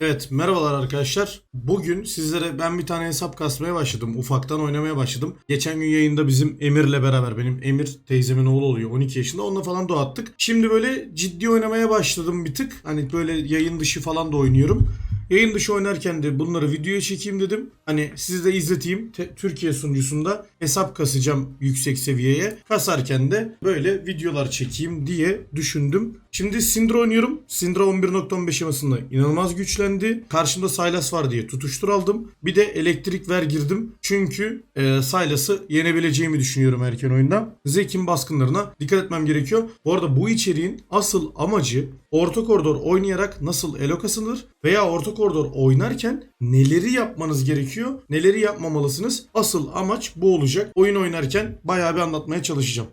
Evet merhabalar arkadaşlar. Bugün sizlere ben bir tane hesap kasmaya başladım. Ufaktan oynamaya başladım. Geçen gün yayında bizim Emir'le beraber benim Emir teyzemin oğlu oluyor 12 yaşında. Onunla falan doğattık. Şimdi böyle ciddi oynamaya başladım bir tık. Hani böyle yayın dışı falan da oynuyorum. Yayın dışı oynarken de bunları videoya çekeyim dedim. Hani sizi de izleteyim. Te- Türkiye sunucusunda hesap kasacağım yüksek seviyeye. Kasarken de böyle videolar çekeyim diye düşündüm. Şimdi Syndra oynuyorum. Syndra 11.15 yamasında inanılmaz güçlendi. Karşımda Sylas var diye tutuştur aldım. Bir de elektrik ver girdim. Çünkü e, Sylas'ı yenebileceğimi düşünüyorum erken oyunda. Zek'in baskınlarına dikkat etmem gerekiyor. Bu arada bu içeriğin asıl amacı orta koridor oynayarak nasıl elo kasılır veya orta koridor oynarken neleri yapmanız gerekiyor, neleri yapmamalısınız. Asıl amaç bu olacak. Oyun oynarken bayağı bir anlatmaya çalışacağım.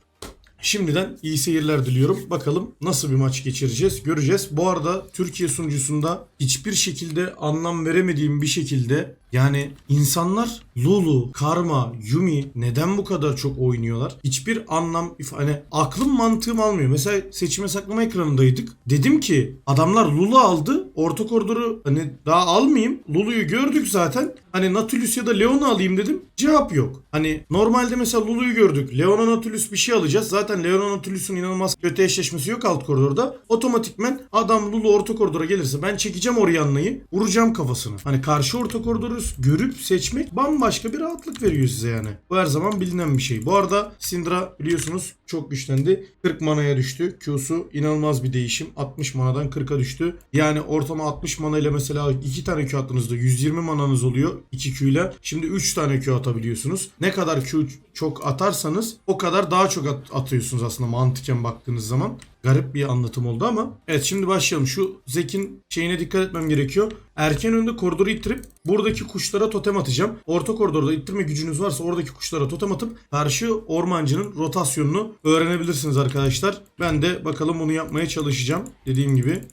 Şimdiden iyi seyirler diliyorum. Bakalım nasıl bir maç geçireceğiz göreceğiz. Bu arada Türkiye sunucusunda hiçbir şekilde anlam veremediğim bir şekilde yani insanlar Lulu, Karma, Yumi neden bu kadar çok oynuyorlar? Hiçbir anlam hani aklım mantığım almıyor. Mesela seçime saklama ekranındaydık. Dedim ki adamlar Lulu aldı. Orta koridoru hani daha almayayım. Lulu'yu gördük zaten. Hani Nautilus ya da Leon'u alayım dedim. Cevap yok. Hani normalde mesela Lulu'yu gördük. Leon'a Nautilus bir şey alacağız. Zaten Leon'a Nautilus'un inanılmaz kötü eşleşmesi yok alt koridorda. Otomatikmen adam Lulu orta koridora gelirse ben çekeceğim Orianna'yı. Vuracağım kafasını. Hani karşı orta koridoru görüp seçmek bambaşka bir rahatlık veriyor size yani. Bu her zaman bilinen bir şey. Bu arada Syndra biliyorsunuz çok güçlendi. 40 manaya düştü. Q'su inanılmaz bir değişim. 60 manadan 40'a düştü. Yani ortama 60 mana ile mesela 2 tane Q attığınızda 120 mananız oluyor 2 Q ile. Şimdi 3 tane Q atabiliyorsunuz. Ne kadar Q çok atarsanız o kadar daha çok at- atıyorsunuz aslında mantıken baktığınız zaman. Garip bir anlatım oldu ama. Evet şimdi başlayalım. Şu Zek'in şeyine dikkat etmem gerekiyor. Erken önde koridoru ittirip buradaki kuşlara totem atacağım. Orta koridorda ittirme gücünüz varsa oradaki kuşlara totem atıp karşı ormancının rotasyonunu öğrenebilirsiniz arkadaşlar. Ben de bakalım bunu yapmaya çalışacağım. Dediğim gibi.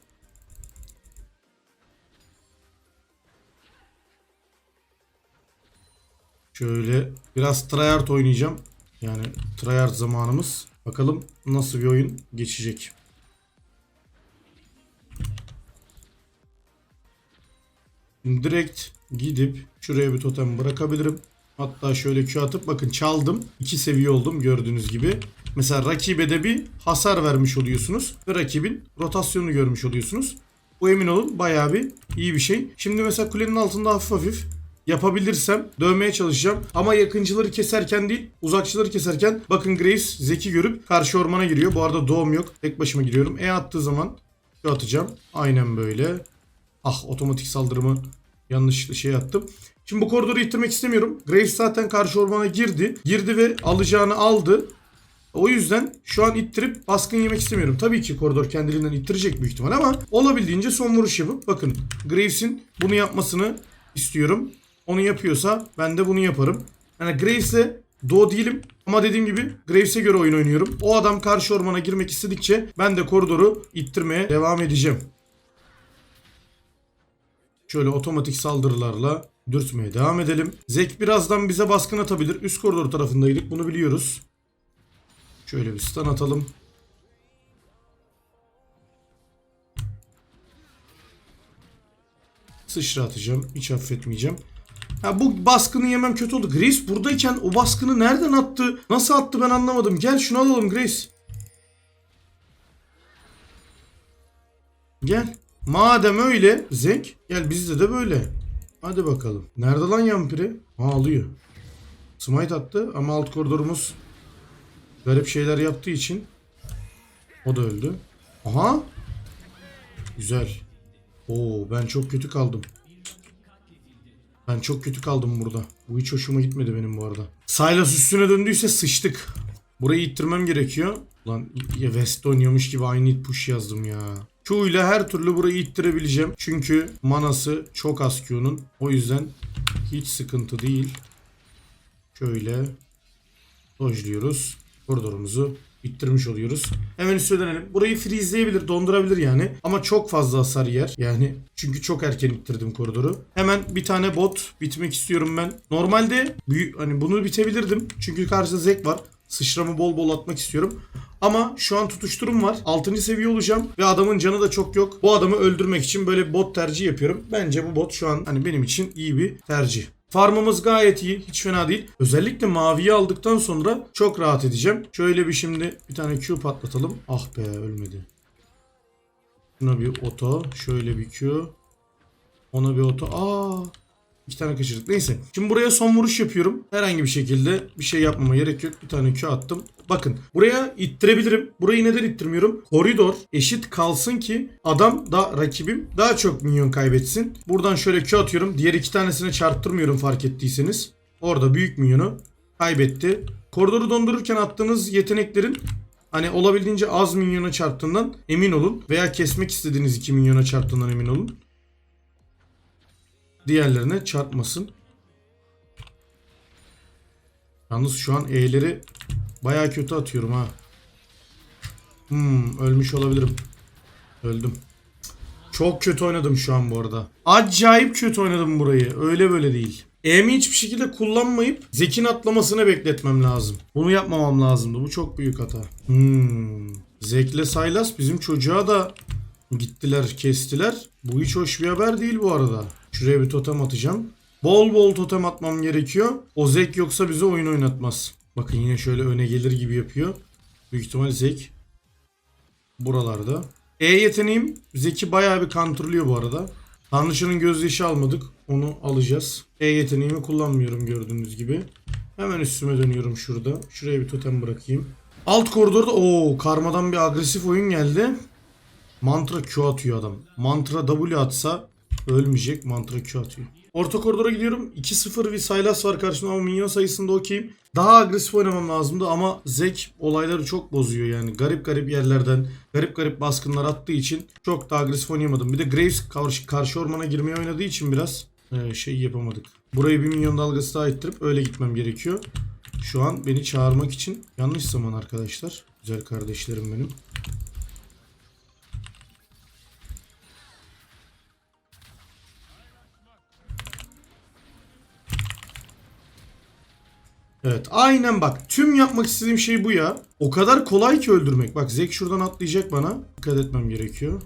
Şöyle biraz tryhard oynayacağım. Yani tryhard zamanımız. Bakalım nasıl bir oyun geçecek. Direkt gidip şuraya bir totem bırakabilirim. Hatta şöyle Q atıp bakın çaldım. 2 seviye oldum gördüğünüz gibi. Mesela rakibe de bir hasar vermiş oluyorsunuz. Ve rakibin rotasyonunu görmüş oluyorsunuz. Bu emin olun bayağı bir iyi bir şey. Şimdi mesela kulenin altında hafif hafif yapabilirsem dövmeye çalışacağım. Ama yakıncıları keserken değil uzakçıları keserken bakın Graves zeki görüp karşı ormana giriyor. Bu arada doğum yok. Tek başıma giriyorum. E attığı zaman şu atacağım. Aynen böyle. Ah otomatik saldırımı yanlış şey attım. Şimdi bu koridoru ittirmek istemiyorum. Graves zaten karşı ormana girdi. Girdi ve alacağını aldı. O yüzden şu an ittirip baskın yemek istemiyorum. Tabii ki koridor kendiliğinden ittirecek büyük ihtimal ama olabildiğince son vuruş yapıp bakın Graves'in bunu yapmasını istiyorum. Onu yapıyorsa ben de bunu yaparım. Yani Graves'le doğu değilim ama dediğim gibi Graves'e göre oyun oynuyorum. O adam karşı ormana girmek istedikçe ben de koridoru ittirmeye devam edeceğim. Şöyle otomatik saldırılarla dürtmeye devam edelim. Zek birazdan bize baskın atabilir. Üst koridor tarafındaydık bunu biliyoruz. Şöyle bir stun atalım. Sıçra atacağım. Hiç affetmeyeceğim. Ha bu baskını yemem kötü oldu. Grace buradayken o baskını nereden attı? Nasıl attı ben anlamadım. Gel şunu alalım Grace. Gel. Madem öyle Zek gel bizde de böyle. Hadi bakalım. Nerede lan yampiri? Ha alıyor. Smite attı ama alt koridorumuz garip şeyler yaptığı için o da öldü. Aha. Güzel. Oo ben çok kötü kaldım. Ben çok kötü kaldım burada. Bu hiç hoşuma gitmedi benim bu arada. Silas üstüne döndüyse sıçtık. Burayı ittirmem gerekiyor. Lan ya West oynuyormuş gibi aynı it push yazdım ya. Q ile her türlü burayı ittirebileceğim. Çünkü manası çok az Q'nun. O yüzden hiç sıkıntı değil. Şöyle dojluyoruz. Koridorumuzu ittirmiş oluyoruz. Hemen üstüne dönelim. Burayı freezeleyebilir, dondurabilir yani. Ama çok fazla hasar yer. Yani çünkü çok erken ittirdim koridoru. Hemen bir tane bot bitmek istiyorum ben. Normalde büyük hani bunu bitebilirdim. Çünkü karşıda Zek var. Sıçramı bol bol atmak istiyorum. Ama şu an tutuşturum var. 6. seviye olacağım ve adamın canı da çok yok. Bu adamı öldürmek için böyle bot tercih yapıyorum. Bence bu bot şu an hani benim için iyi bir tercih. Farmımız gayet iyi. Hiç fena değil. Özellikle maviyi aldıktan sonra çok rahat edeceğim. Şöyle bir şimdi bir tane Q patlatalım. Ah be ölmedi. Şuna bir oto. Şöyle bir Q. Ona bir oto. Aa. İki tane kaçırdık. Neyse. Şimdi buraya son vuruş yapıyorum. Herhangi bir şekilde bir şey yapmama gerek yok. Bir tane Q attım. Bakın buraya ittirebilirim. Burayı neden ittirmiyorum? Koridor eşit kalsın ki adam da rakibim daha çok minyon kaybetsin. Buradan şöyle Q atıyorum. Diğer iki tanesine çarptırmıyorum fark ettiyseniz. Orada büyük minyonu kaybetti. Koridoru dondururken attığınız yeteneklerin Hani olabildiğince az minyona çarptığından emin olun. Veya kesmek istediğiniz 2 minyona çarptığından emin olun. Diğerlerine çarpmasın. Yalnız şu an E'leri baya kötü atıyorum ha. Hmm, ölmüş olabilirim. Öldüm. Çok kötü oynadım şu an bu arada. Acayip kötü oynadım burayı. Öyle böyle değil. E'mi hiçbir şekilde kullanmayıp Zek'in atlamasını bekletmem lazım. Bunu yapmamam lazımdı. Bu çok büyük hata. Hmm. Zek'le Saylas bizim çocuğa da gittiler kestiler. Bu hiç hoş bir haber değil bu arada. Şuraya bir totem atacağım. Bol bol totem atmam gerekiyor. O Zek yoksa bize oyun oynatmaz. Bakın yine şöyle öne gelir gibi yapıyor. Büyük ihtimal Zek buralarda. E yeteneğim Zek'i bayağı bir kontrolüyor bu arada. Tanrıçının gözyaşı almadık. Onu alacağız. E yeteneğimi kullanmıyorum gördüğünüz gibi. Hemen üstüme dönüyorum şurada. Şuraya bir totem bırakayım. Alt koridorda o karmadan bir agresif oyun geldi. Mantra Q atıyor adam. Mantra W atsa ölmeyecek. Mantra Q atıyor. Orta koridora gidiyorum. 2-0 bir Sylas var karşımda ama minyon sayısında okeyim. Daha agresif oynamam lazımdı ama Zek olayları çok bozuyor yani. Garip garip yerlerden, garip garip baskınlar attığı için çok da agresif oynayamadım. Bir de Graves karşı, karşı ormana girmeye oynadığı için biraz e, şey yapamadık. Burayı bir milyon dalgası daha ittirip öyle gitmem gerekiyor. Şu an beni çağırmak için yanlış zaman arkadaşlar. Güzel kardeşlerim benim. Evet aynen bak tüm yapmak istediğim şey bu ya. O kadar kolay ki öldürmek. Bak Zek şuradan atlayacak bana. Dikkat etmem gerekiyor.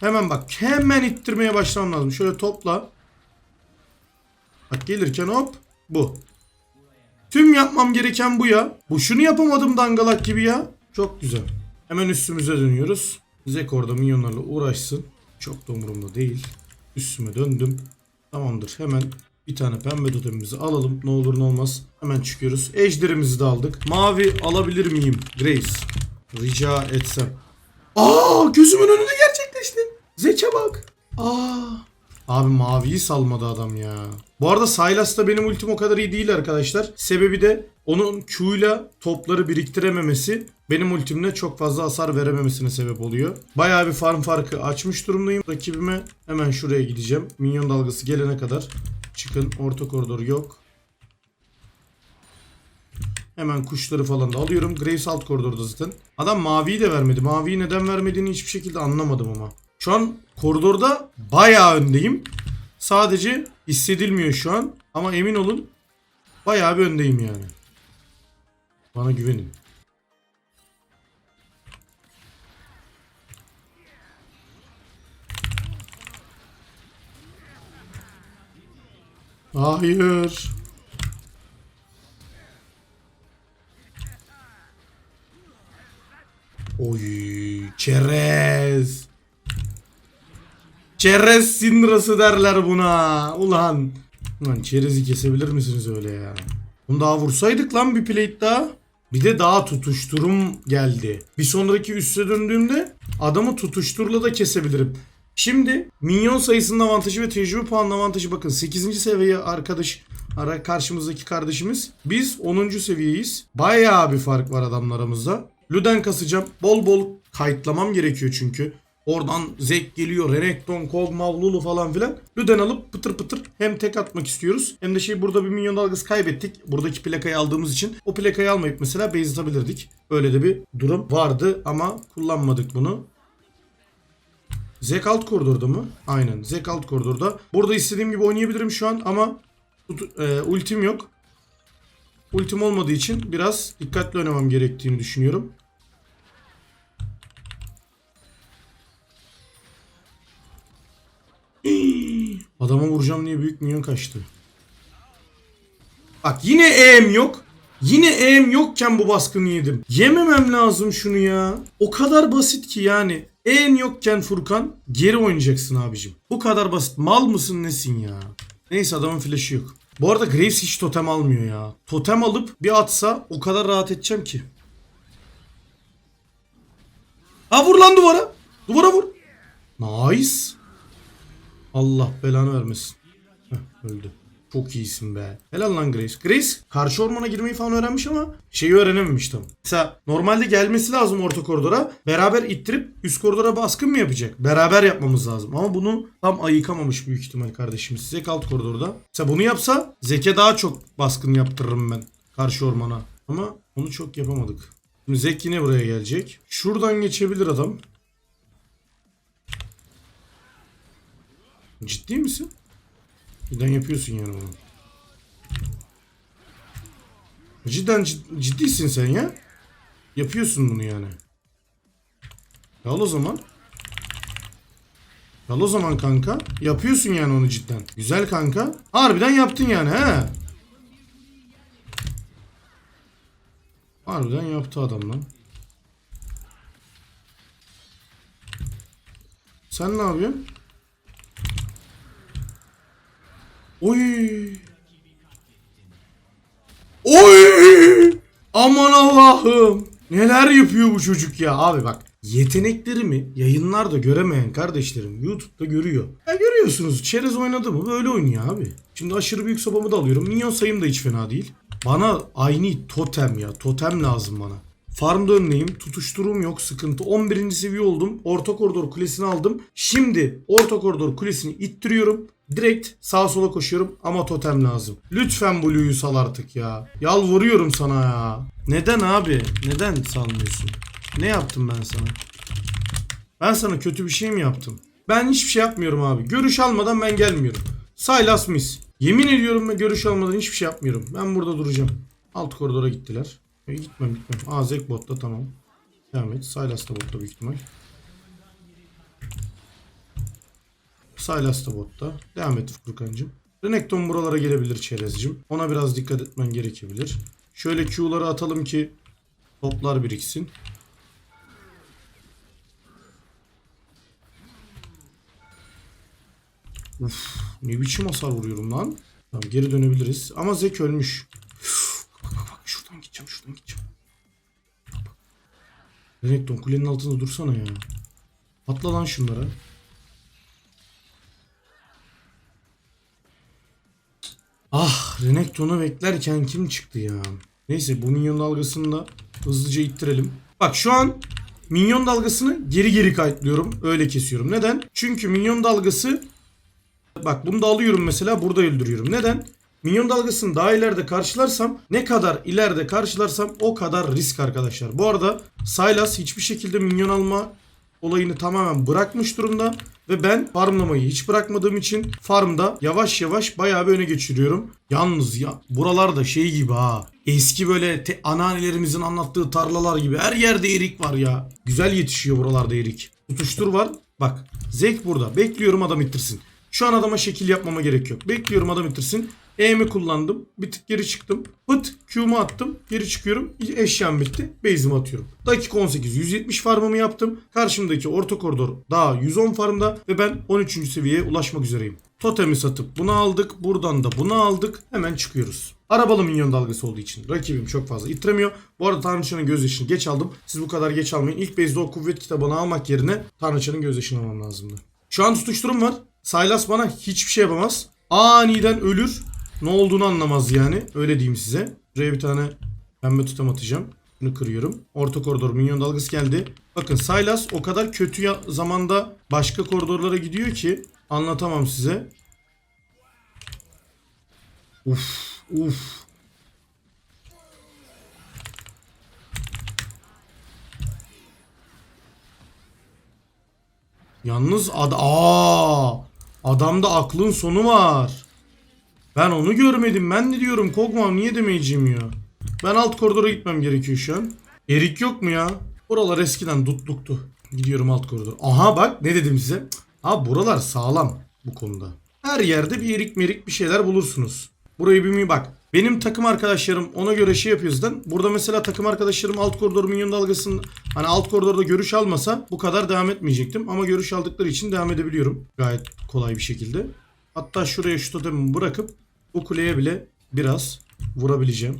Hemen bak hemen ittirmeye başlamam lazım. Şöyle topla. Bak gelirken hop bu. Tüm yapmam gereken bu ya. Bu şunu yapamadım dangalak gibi ya. Çok güzel. Hemen üstümüze dönüyoruz. Zek orada minyonlarla uğraşsın. Çok da umurumda değil. Üstüme döndüm. Tamamdır hemen bir tane pembe totemimizi alalım. Ne olur ne olmaz. Hemen çıkıyoruz. Ejderimizi de aldık. Mavi alabilir miyim? Grace. Rica etsem. Aa gözümün önünde gerçekleşti. Zeke bak. Aa. Abi maviyi salmadı adam ya. Bu arada Sylas'ta benim ultim o kadar iyi değil arkadaşlar. Sebebi de onun Q'yla topları biriktirememesi benim ultimle çok fazla hasar verememesine sebep oluyor. Bayağı bir farm farkı açmış durumdayım. Rakibime hemen şuraya gideceğim. Minyon dalgası gelene kadar çıkın. Orta koridor yok. Hemen kuşları falan da alıyorum. Graves alt koridorda zaten. Adam maviyi de vermedi. Maviyi neden vermediğini hiçbir şekilde anlamadım ama. Şu an koridorda bayağı öndeyim. Sadece hissedilmiyor şu an. Ama emin olun bayağı bir öndeyim yani. Bana güvenin. Hayır. Oy, çerez. Çerez sindrası derler buna. Ulan. Ulan çerezi kesebilir misiniz öyle ya? Bunu daha vursaydık lan bir plate daha. Bir de daha tutuşturum geldi. Bir sonraki üste döndüğümde adamı tutuşturla da kesebilirim. Şimdi minyon sayısının avantajı ve tecrübe puanının avantajı bakın 8. seviye arkadaş ara karşımızdaki kardeşimiz. Biz 10. seviyeyiz. Bayağı bir fark var adamlarımızda. Luden kasacağım. Bol bol kayıtlamam gerekiyor çünkü. Oradan Zek geliyor. Renekton, Kog'Maw, Lulu falan filan. Luden alıp pıtır pıtır hem tek atmak istiyoruz. Hem de şey burada bir milyon dalgası kaybettik. Buradaki plakayı aldığımız için. O plakayı almayıp mesela base atabilirdik. Öyle de bir durum vardı ama kullanmadık bunu. Zek alt koridorda mı? Aynen. Zek alt koridorda. Burada istediğim gibi oynayabilirim şu an ama e, ultim yok. ultim olmadığı için biraz dikkatli oynamam gerektiğini düşünüyorum. Adama vuracağım diye büyük minyon kaçtı. Bak yine EM yok. Yine EM yokken bu baskını yedim. Yememem lazım şunu ya. O kadar basit ki yani. EM yokken Furkan geri oynayacaksın abicim. Bu kadar basit. Mal mısın nesin ya? Neyse adamın flash'ı yok. Bu arada Graves hiç totem almıyor ya. Totem alıp bir atsa o kadar rahat edeceğim ki. Ha vur lan duvara. Duvara vur. Nice. Allah belanı vermesin. Heh, öldü. Çok iyisin be. Helal lan Grace. Grace karşı ormana girmeyi falan öğrenmiş ama şeyi öğrenememiş tam. Mesela normalde gelmesi lazım orta koridora. Beraber ittirip üst koridora baskın mı yapacak? Beraber yapmamız lazım. Ama bunu tam ayıkamamış büyük ihtimal kardeşimiz. Zek alt koridorda. Mesela bunu yapsa Zek'e daha çok baskın yaptırırım ben. Karşı ormana. Ama onu çok yapamadık. Şimdi Zek yine buraya gelecek. Şuradan geçebilir adam. Ciddi misin? Cidden yapıyorsun yani bunu. Cidden cid- ciddisin sen ya. Yapıyorsun bunu yani. Al o zaman. Al o zaman kanka. Yapıyorsun yani onu cidden. Güzel kanka. Harbiden yaptın yani he. Harbiden yaptı adam lan. Sen ne yapıyorsun? Oy. Oy! Aman Allah'ım. Neler yapıyor bu çocuk ya abi bak. Yeteneklerimi yayınlarda göremeyen kardeşlerim YouTube'da görüyor. Ya görüyorsunuz çerez oynadı mı böyle oynuyor abi. Şimdi aşırı büyük sopamı da alıyorum. Minyon sayım da hiç fena değil. Bana aynı totem ya. Totem lazım bana. Farmda önleyim. Tutuşturum yok. Sıkıntı. 11. seviye oldum. Orta koridor kulesini aldım. Şimdi orta koridor kulesini ittiriyorum. Direkt sağa sola koşuyorum ama totem lazım. Lütfen Blue'yu sal artık ya. Yalvarıyorum sana ya. Neden abi? Neden salmıyorsun? Ne yaptım ben sana? Ben sana kötü bir şey mi yaptım? Ben hiçbir şey yapmıyorum abi. Görüş almadan ben gelmiyorum. Silas Miss. Yemin ediyorum ben görüş almadan hiçbir şey yapmıyorum. Ben burada duracağım. Alt koridora gittiler. E, gitmem gitmem. Aa Zek botta tamam. Devam et. Silas da botta büyük ihtimal. Silas da botta. Devam et Furkan'cığım. Renekton buralara gelebilir çerezcim. Ona biraz dikkat etmen gerekebilir. Şöyle Q'ları atalım ki toplar biriksin. Uf, ne biçim hasar vuruyorum lan. Tamam geri dönebiliriz. Ama Zek ölmüş. Bak bak bak şuradan gideceğim şuradan gideceğim. Renekton kulenin altında dursana ya. Atla lan şunlara. Ah Renekton'u beklerken kim çıktı ya? Neyse bu minyon dalgasını da hızlıca ittirelim. Bak şu an minyon dalgasını geri geri kayıtlıyorum. Öyle kesiyorum. Neden? Çünkü minyon dalgası Bak bunu da alıyorum mesela burada öldürüyorum. Neden? Minyon dalgasını daha ileride karşılarsam ne kadar ileride karşılarsam o kadar risk arkadaşlar. Bu arada Sylas hiçbir şekilde minyon alma olayını tamamen bırakmış durumda. Ve ben farmlamayı hiç bırakmadığım için farmda yavaş yavaş bayağı bir öne geçiriyorum. Yalnız ya buralarda şey gibi ha. Eski böyle te- anneannelerimizin anlattığı tarlalar gibi her yerde erik var ya. Güzel yetişiyor buralarda erik. Tutuştur var. Bak Zek burada. Bekliyorum adam ittirsin. Şu an adama şekil yapmama gerek yok. Bekliyorum adam bitirsin. E'mi kullandım. Bir tık geri çıktım. Pıt Q'mu attım. Geri çıkıyorum. Eşyam bitti. Base'imi atıyorum. Dakika 18. 170 farmımı yaptım. Karşımdaki orta koridor daha 110 farmda ve ben 13. seviyeye ulaşmak üzereyim. Totemi satıp bunu aldık. Buradan da bunu aldık. Hemen çıkıyoruz. Arabalı minyon dalgası olduğu için rakibim çok fazla ittiremiyor. Bu arada Tanrıçanın gözyaşını geç aldım. Siz bu kadar geç almayın. İlk base'de o kuvvet kitabını almak yerine Tanrıçanın gözyaşını almam lazımdı. Şu an tutuşturum var. Silas bana hiçbir şey yapamaz. Aniden ölür. Ne olduğunu anlamaz yani. Öyle diyeyim size. Buraya bir tane pembe tutam atacağım. Bunu kırıyorum. Orta koridor minyon dalgası geldi. Bakın Silas o kadar kötü zamanda başka koridorlara gidiyor ki anlatamam size. Uf, uf. Yalnız ad Aa, adamda aklın sonu var. Ben onu görmedim. Ben de diyorum Kog'Maw niye demeyeceğim ya. Ben alt koridora gitmem gerekiyor şu an. Erik yok mu ya? Buralar eskiden dutluktu. Gidiyorum alt koridor. Aha bak ne dedim size. Ha buralar sağlam bu konuda. Her yerde bir erik merik bir şeyler bulursunuz. Burayı bir mi bak. Benim takım arkadaşlarım ona göre şey yapıyor zaten. Burada mesela takım arkadaşlarım alt koridor minyon dalgasının hani alt koridorda görüş almasa bu kadar devam etmeyecektim. Ama görüş aldıkları için devam edebiliyorum. Gayet kolay bir şekilde. Hatta şuraya şu totemi bırakıp bu kuleye bile biraz vurabileceğim.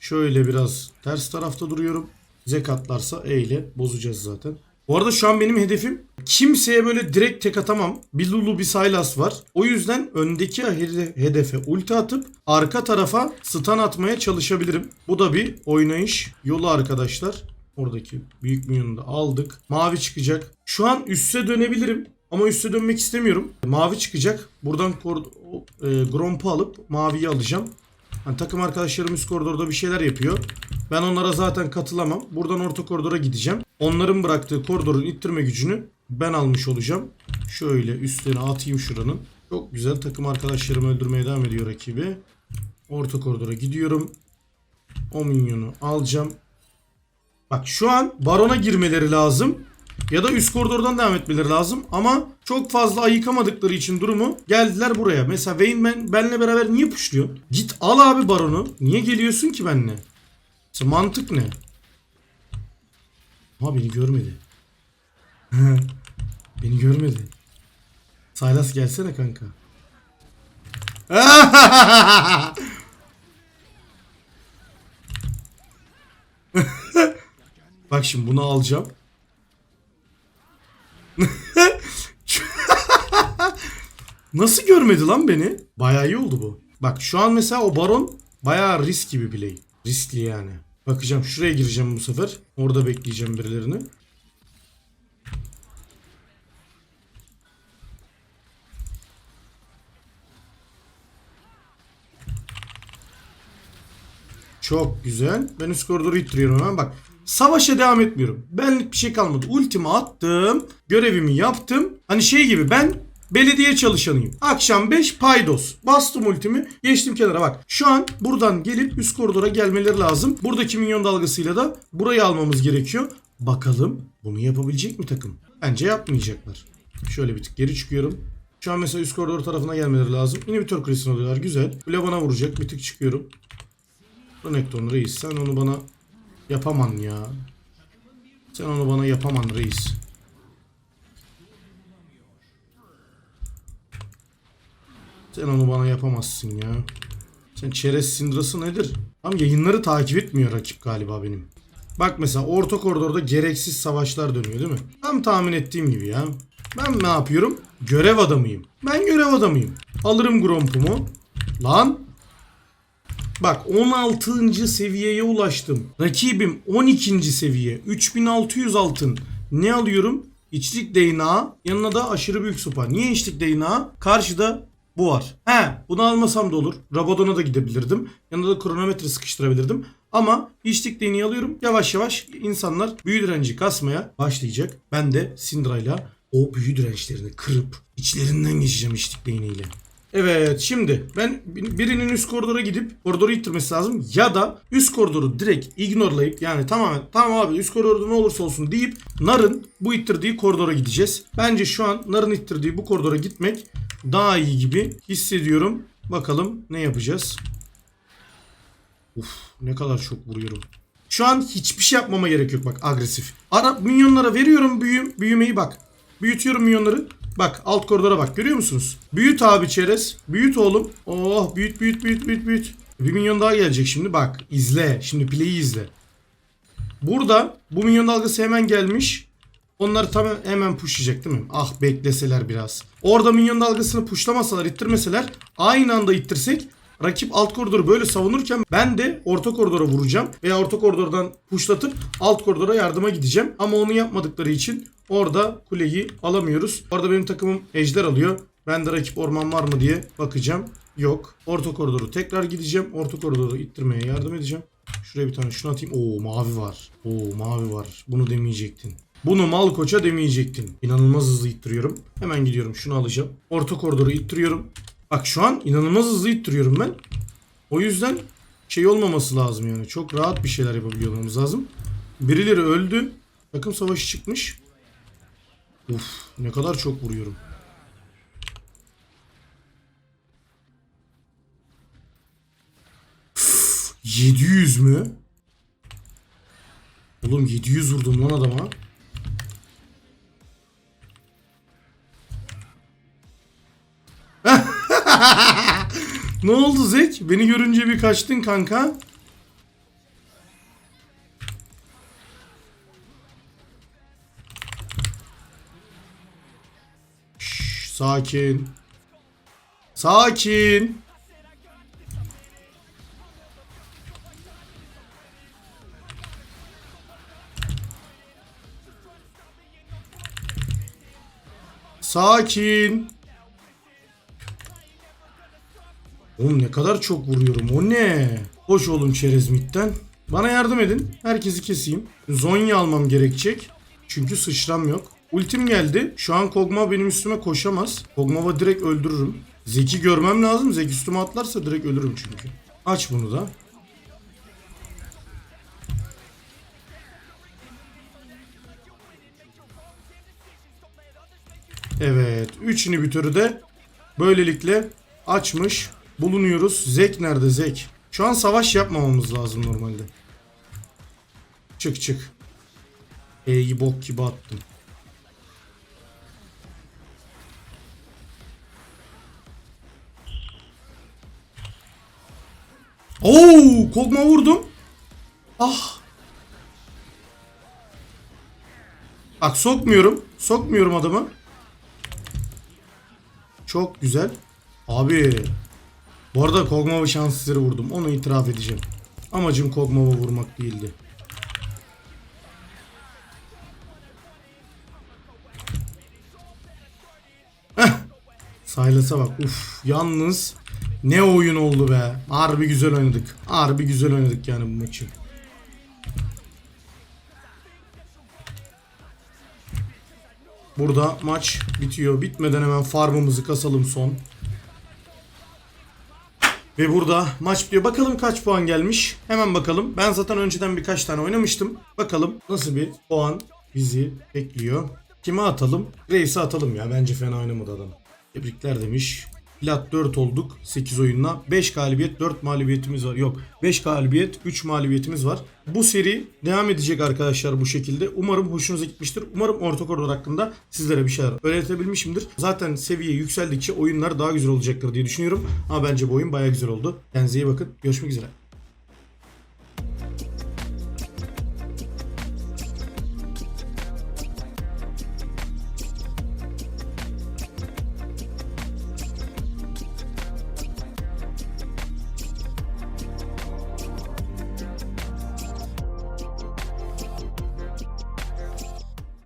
Şöyle biraz ters tarafta duruyorum. Zekatlarsa E ile bozacağız zaten. Bu arada şu an benim hedefim kimseye böyle direkt tek atamam. Bir Lulu bir Sylas var. O yüzden öndeki hede- hedefe ulti atıp arka tarafa stun atmaya çalışabilirim. Bu da bir oynayış yolu arkadaşlar. Oradaki büyük minyonu da aldık. Mavi çıkacak. Şu an üste dönebilirim. Ama üste dönmek istemiyorum. Mavi çıkacak. Buradan e, Gromp'u alıp maviyi alacağım. Hani takım arkadaşlarım üst koridorda bir şeyler yapıyor. Ben onlara zaten katılamam. Buradan orta koridora gideceğim. Onların bıraktığı koridorun ittirme gücünü ben almış olacağım. Şöyle üstlerine atayım şuranın. Çok güzel takım arkadaşlarımı öldürmeye devam ediyor rakibi. Orta koridora gidiyorum. O minyonu alacağım. Bak şu an barona girmeleri lazım. Ya da üst koridordan devam etmeleri lazım. Ama çok fazla ayıkamadıkları için durumu geldiler buraya. Mesela Vayne ben, benle beraber niye puşluyor? Git al abi baronu. Niye geliyorsun ki benimle? Mesela mantık ne? Ha beni görmedi. beni görmedi. Saylas gelsene kanka. Bak şimdi bunu alacağım. Nasıl görmedi lan beni? Bayağı iyi oldu bu. Bak şu an mesela o baron bayağı risk gibi play. Riskli yani. Bakacağım şuraya gireceğim bu sefer. Orada bekleyeceğim birilerini. Çok güzel. Ben üst koridoru ittiriyorum hemen bak. Savaşa devam etmiyorum. Benlik bir şey kalmadı. Ultimi attım. Görevimi yaptım. Hani şey gibi ben belediye çalışanıyım. Akşam 5 paydos. Bastım ultimi. Geçtim kenara bak. Şu an buradan gelip üst koridora gelmeleri lazım. Buradaki minyon dalgasıyla da burayı almamız gerekiyor. Bakalım bunu yapabilecek mi takım? Bence yapmayacaklar. Şöyle bir tık geri çıkıyorum. Şu an mesela üst koridor tarafına gelmeleri lazım. İnhibitor kulesini alıyorlar. Güzel. Kule bana vuracak. Bir tık çıkıyorum. Renekton reis sen onu bana yapaman ya. Sen onu bana yapaman reis. Sen onu bana yapamazsın ya. Sen çerez sindrası nedir? Tam yayınları takip etmiyor rakip galiba benim. Bak mesela orta koridorda gereksiz savaşlar dönüyor değil mi? Tam tahmin ettiğim gibi ya. Ben ne yapıyorum? Görev adamıyım. Ben görev adamıyım. Alırım Gromp'umu. Lan Bak 16. seviyeye ulaştım. Rakibim 12. seviye. 3600 altın. Ne alıyorum? İçlik değnağı. Yanına da aşırı büyük sopa. Niye içlik değnağı? Karşıda bu var. He bunu almasam da olur. Rabadon'a da gidebilirdim. Yanına da kronometre sıkıştırabilirdim. Ama içlik değneği alıyorum. Yavaş yavaş insanlar büyü direnci kasmaya başlayacak. Ben de Syndra'yla o büyü dirençlerini kırıp içlerinden geçeceğim içlik değneğiyle. Evet şimdi ben birinin üst koridora gidip koridoru ittirmesi lazım ya da üst koridoru direkt ignorelayıp yani tamamen tamam abi üst koridorda ne olursa olsun deyip Nar'ın bu ittirdiği koridora gideceğiz. Bence şu an Nar'ın ittirdiği bu koridora gitmek daha iyi gibi hissediyorum. Bakalım ne yapacağız. Uf ne kadar çok vuruyorum. Şu an hiçbir şey yapmama gerek yok bak agresif. Ara minyonlara veriyorum büyü, büyümeyi bak. Büyütüyorum minyonları. Bak alt koridora bak görüyor musunuz? Büyüt abi çerez. Büyüt oğlum. Oh büyüt büyüt büyüt büyüt büyüt. Bir milyon daha gelecek şimdi bak izle. Şimdi play'i izle. Burada bu milyon dalgası hemen gelmiş. Onları tam hemen pushlayacak değil mi? Ah bekleseler biraz. Orada minyon dalgasını pushlamasalar, ittirmeseler aynı anda ittirsek rakip alt koridoru böyle savunurken ben de orta koridora vuracağım veya orta koridordan pushlatıp alt koridora yardıma gideceğim. Ama onu yapmadıkları için orada kuleyi alamıyoruz. Orada benim takımım ejder alıyor. Ben de rakip orman var mı diye bakacağım. Yok. Orta koridoru tekrar gideceğim. Orta koridoru ittirmeye yardım edeceğim. Şuraya bir tane şunu atayım. Oo mavi var. Oo mavi var. Bunu demeyecektin. Bunu mal koça demeyecektin. İnanılmaz hızlı ittiriyorum. Hemen gidiyorum şunu alacağım. Orta koridoru ittiriyorum. Bak şu an inanılmaz hızlı ittiriyorum ben. O yüzden şey olmaması lazım yani. Çok rahat bir şeyler yapabiliyor lazım. Birileri öldü. Takım savaşı çıkmış. Uf ne kadar çok vuruyorum. Üf, 700 mü? Oğlum 700 vurdum lan adama. ne oldu Zek? Beni görünce bir kaçtın kanka. Şş, sakin. Sakin. Sakin. Oğlum ne kadar çok vuruyorum. O ne? Hoş oğlum çerezmitten. Bana yardım edin. Herkesi keseyim. Zonya almam gerekecek. Çünkü sıçram yok. Ultim geldi. Şu an Kog'Maw benim üstüme koşamaz. Kog'Maw'ı direkt öldürürüm. Zeki görmem lazım. Zeki üstüme atlarsa direkt ölürüm çünkü. Aç bunu da. Evet. 3 inhibitörü de böylelikle açmış bulunuyoruz. Zek nerede Zek? Şu an savaş yapmamamız lazım normalde. Çık çık. E'yi bok gibi attım. Oo, Kog'Maw vurdum. Ah. Bak sokmuyorum. Sokmuyorum adamı. Çok güzel. Abi. Bu arada Kog'Maw'ı şanssızları vurdum. Onu itiraf edeceğim. Amacım Kog'Maw'ı vurmak değildi. Silas'a bak. Uf. Yalnız ne oyun oldu be. Harbi güzel oynadık. Harbi güzel oynadık yani bu maçı. Burada maç bitiyor. Bitmeden hemen farmımızı kasalım son. Ve burada maç bitiyor. Bakalım kaç puan gelmiş. Hemen bakalım. Ben zaten önceden birkaç tane oynamıştım. Bakalım nasıl bir puan bizi bekliyor. Kime atalım? Reis'e atalım ya. Bence fena oynamadı adam. Tebrikler demiş. Plat 4 olduk 8 oyunla. 5 galibiyet 4 mağlubiyetimiz var. Yok 5 galibiyet 3 mağlubiyetimiz var. Bu seri devam edecek arkadaşlar bu şekilde. Umarım hoşunuza gitmiştir. Umarım orta koridor hakkında sizlere bir şeyler öğretebilmişimdir. Zaten seviye yükseldikçe oyunlar daha güzel olacaktır diye düşünüyorum. Ama bence bu oyun baya güzel oldu. Kendinize iyi bakın. Görüşmek üzere.